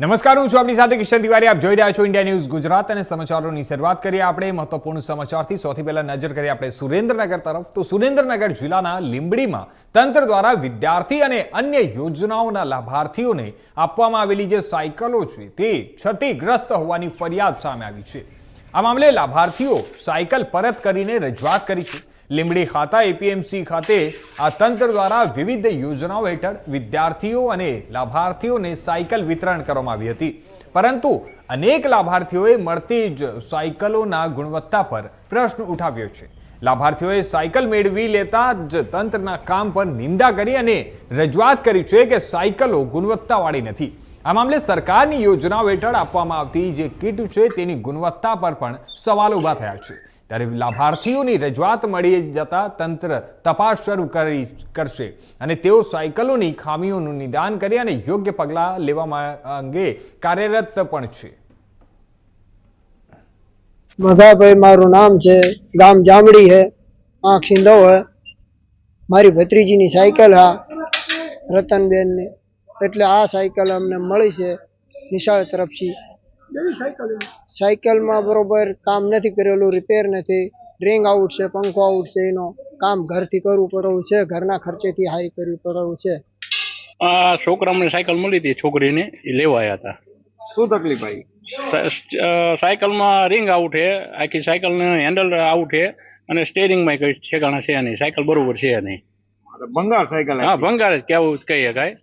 નમસ્કાર, હું છું આપની સાથે કિશન તિવારી. આપ જોઈ રહ્યા છો ઇન્ડિયા ન્યૂઝ ગુજરાત અને સમાચારોની શરૂઆત કરીએ આપણે. મહત્વપૂર્ણ સમાચારથી સૌથી પહેલા નજર કરીએ આપણે સુરેન્દ્રનગર તરફ. તો સુરેન્દ્રનગર જિલ્લાના લીંબડીમાં તંત્ર દ્વારા વિદ્યાર્થી અને અન્ય યોજનાઓના લાભાર્થીઓને આપવામાં આવેલી જે સાયકલો છે તે ક્ષતિગ્રસ્ત હોવાની ફરિયાદ સામે આવી છે. આ મામલે લાભાર્થીઓ સાયકલ પરત કરીને રજૂઆત કરી છે. લીંબડી ખાતા એપીએમસી ખાતે આ તંત્ર દ્વારા વિવિધ યોજનાઓ હેઠળ વિદ્યાર્થીઓ અને લાભાર્થીઓને સાયકલ વિતરણ કરવામાં આવી હતી. પરંતુ અનેક લાભાર્થીઓએ મળતી જ સાયકલોના ગુણવત્તા પર પ્રશ્ન ઉઠાવ્યો છે. લાભાર્થીઓએ સાયકલ મેળવી લેતા જ તંત્રના કામ પર નિંદા કરી અને રજૂઆત કરી છે કે સાયકલો ગુણવત્તાવાળી નથી. આ મામલે સરકારની યોજનાઓ હેઠળ આપવામાં આવતી જે કીટ છે તેની ગુણવત્તા પર પણ સવાલ ઊભા થયા છે. ત્યારે લાભાર્થીઓની રજૂઆત મળી જતા તંત્ર તપાસ શરૂ કરી કરશે અને તેઓ સાયકલોની ખામીઓનું નિદાન કરી અને યોગ્ય પગલાં લેવામાં અંગે કાર્યરત પણ છે. મધાભાઈ, મારું નામ છે, ગામ જામડી હે, આંખ સિંધો હે. મારી ભત્રીજીની સાયકલ હા રતનબેનની. એટલે આ સાયકલ અમને મળી છે નિશાળ તરફથી. સાયકલમાં બરોબર કામ નથી કરેલું રિપેર નથી. રિંગ આઉટ છે પંખો આઉટ છે એનો કામ ઘરથી કરવું પડવું છે ઘરના ખર્ચેથી હારી કરવી પડવું છે. આ છોકરામને સાયકલ મળી હતી છોકરીને એ લેવા આવ્યા હતા. શું તકલીફ આવી? સા- સાયકલમાં રિંગ આઉટ છે આખી સાયકલને હેન્ડલ આઉટ છે અને સ્ટેરિંગમાં કઈ ઠેકાણા છે નહીં સાયકલ બરોબર છે નહીં. ભંગાર સાયકલ હા ભંગાર જ કેવું કહીએ કહી શકાય.